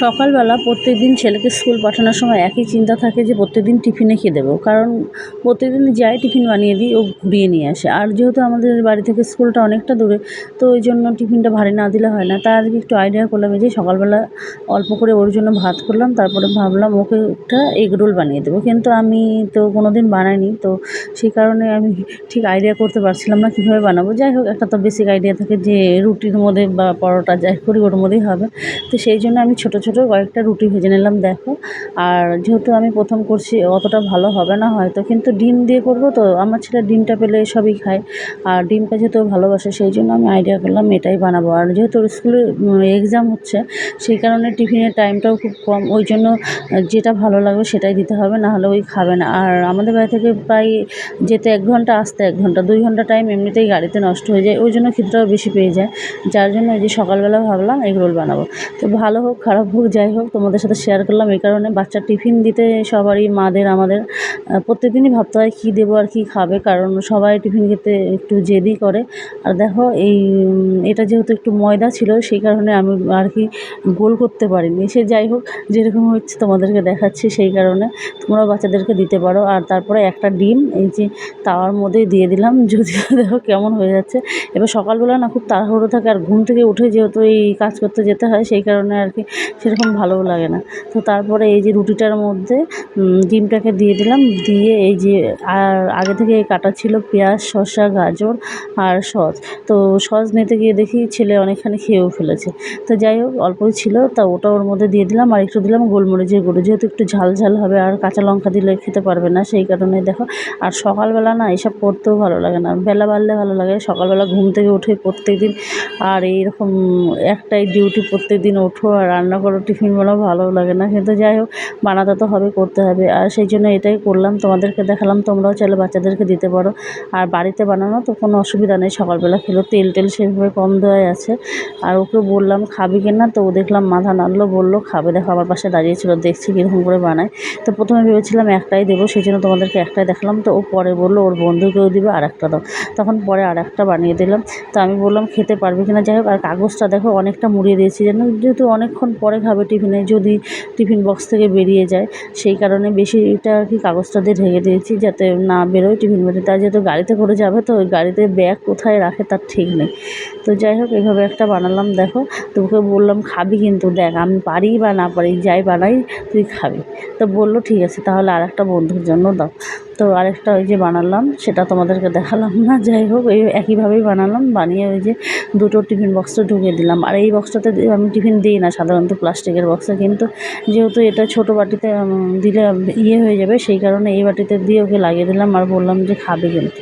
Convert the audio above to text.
সকালবেলা প্রত্যেক দিন ছেলেকে স্কুল পাঠানোর সময় একই চিন্তা থাকে যে প্রত্যেক দিন টিফিনে খেয়ে দেবো। কারণ প্রত্যেক দিন যাই টিফিন বানিয়ে দিই, ও ঘুরিয়ে নিয়ে আসে। আর যেহেতু আমাদের বাড়ি থেকে স্কুলটা অনেকটা দূরে, তো ওই জন্য টিফিনটা ভারী না দিলে হয় না। তা আজকে একটু আইডিয়া করলাম যে সকালবেলা অল্প করে ওর জন্য ভাত করলাম, তারপরে ভাবলাম ওকে একটা এগ রোল বানিয়ে দেবো। কিন্তু আমি তো কোনো দিন বানাইনি, তো সেই কারণে আমি ঠিক আইডিয়া করতে পারছিলাম না কীভাবে বানাবো। যাই হোক, একটা তো বেসিক আইডিয়া থাকে যে রুটির মধ্যে বা পরোটা যাই করি, ওর মধ্যেই হবে। তো সেই জন্য আমি ছোটো ছোটো কয়েকটা রুটি ভেজে নিলাম, দেখো। আর যেহেতু আমি প্রথম করছি, অতটা ভালো হবে না হয়তো, কিন্তু ডিম দিয়ে করব তো, আমার ছেলে ডিমটা পেলে সবই খায়। আর ডিমটা যেহেতু ভালোবাসে, সেই জন্য আমি আইডিয়া করলাম এটাই বানাবো। আর যেহেতু স্কুলে এক্সাম হচ্ছে, সেই কারণে টিফিনের টাইমটাও খুব কম, ওই জন্য যেটা ভালো লাগবে সেটাই দিতে হবে, না হলে ওই খাবে না। আর আমাদের বাড়ি থেকে প্রায় যেতে এক ঘণ্টা, আসতে এক ঘণ্টা, দুই ঘণ্টা টাইম এমনিতেই গাড়িতে নষ্ট হয়ে যায়, ওই জন্য খিদেটাও বেশি পেয়ে যায়। যার জন্য ওই যে সকালবেলা ভাবলাম, এগ রোল বানাবো। তো ভালো হোক, খারাপ যাই হোক, তোমাদের সাথে শেয়ার করলাম এই কারণে। বাচ্চার টিফিন দিতে সবারই, মাদের, আমাদের প্রত্যেক দিনই ভাবতে হয় কী দেবো আর কী খাবে, কারণ সবাই টিফিন খেতে একটু জেদই করে। আর দেখো, এই এটা যেহেতু একটু ময়দা ছিল, সেই কারণে আমি আর কি গোল করতে পারিনি। সে যাই হোক, যেরকম হচ্ছে তোমাদেরকে দেখাচ্ছি, সেই কারণে তোমরা বাচ্চাদেরকে দিতে পারো। আর তারপরে একটা ডিম, এই যে তাওয়ার মধ্যেই দিয়ে দিলাম, যদিও দেখো কেমন হয়ে যাচ্ছে। এবার সকালবেলা না খুব তাড়াহুড়ো থাকে, আর ঘুম থেকে উঠে যেহেতু এই কাজ করতে যেতে হয়, সেই কারণে আর কি সেরকম ভালোও লাগে না। তো তারপরে এই যে রুটিটার মধ্যে ডিমটাকে দিয়ে দিলাম। দিয়ে এই যে, আর আগে থেকে কাটা ছিল পেঁয়াজ, শসা, গাজর আর সস। তো সস নিতে গিয়ে দেখি ছেলে অনেকখানি খেয়েও ফেলেছে। তো যাই হোক, অল্পই ছিল, তা ওটা ওর মধ্যে দিয়ে দিলাম। আর একটু দিলাম গোলমরিচের গুঁড়ো। যেহেতু একটু ঝাল ঝাল হবে, আর কাঁচা লঙ্কা দিলে খেতে পারবে না, সেই কারণে দেখো। আর সকালবেলা না এসব করতেও ভালো লাগে না। বেলা বাড়লে ভালো লাগে। সকালবেলা ঘুম থেকে উঠে প্রত্যেক দিন আর এইরকম একটাই ডিউটি প্রত্যেক দিন ওঠো আর রান্না করো টিফিন বানাও ভালো লাগে না। কিন্তু যাই হোক, বানাতে তো হবে করতে হবে। আর সেই জন্য এটাই করলাম, তোমাদেরকে দেখালাম, তোমরাও চাইলে বাচ্চাদেরকে দিতে পারো। আর বাড়িতে বানানো তো কোনো অসুবিধা নেই, সকালবেলা খেলো, তেল টেল সেভাবে কম দেওয়াই আছে। আর ওকে বললাম, খাবি কি না? তো ও দেখলাম মাথা নাড়লো, বলল, খাবে, দেখো, আমার পাশে দাঁড়িয়েছিল দেখছি কীরকম করে বানায়। তো প্রথমে ভেবেছিলাম একটাই দেবো, সেই জন্য তোমাদেরকে একটাই দেখালাম। তো ও পরে বলল, ওর বন্ধুকেও দিবে, আর একটা দাও। তখন পরে আর একটা বানিয়ে দিলাম। তো আমি বললাম, খেতে পারবে কিনা যাই হোক, আর কাগজটা দেখো, অনেকটা মুড়িয়ে দিয়েছি, যেন যেহেতু অনেকক্ষণ পরে খাবে টিফিনে, যদি টিফিন বক্স থেকে বেরিয়ে যায়, সেই কারণে বেশিটা আর কি কাগজটা দিয়ে ঢেকে দিয়েছি যাতে না বেরোয় টিফিন বেরিয়ে তার যেহেতু গাড়িতে করে যাবে তো ওই গাড়িতে ব্যাগ কোথায় রাখে তার ঠিক নেই। তো যাই হোক এইভাবে একটা বানালাম, দেখো। তোকে বললাম খাবি কিন্তু, দেখ আমি পারি বা না পারি, যাই বানাই, তুই খাবি। তো বলল, ঠিক আছে, তাহলে আর একটা বন্ধুর জন্য দাও। তো আরেকটা ওই যে বানালাম, সেটা তোমাদেরকে দেখালাম না, যাই হোক, এই একইভাবেই বানালাম, বানিয়ে ওই যে দুটো টিফিন বক্সটা ঢুকিয়ে দিলাম। আর এই বক্সটাতে আমি টিফিন দিই না, সাধারণত প্লাস্টিকের বক্সে কিন্তু যেহেতু এটা ছোট বাটিতে দিলে ইয়ে হয়ে যাবে, সেই কারণে এই বাটিতে দিয়ে ওকে লাগিয়ে দিলাম আর বললাম যে খাবে কিন্তু।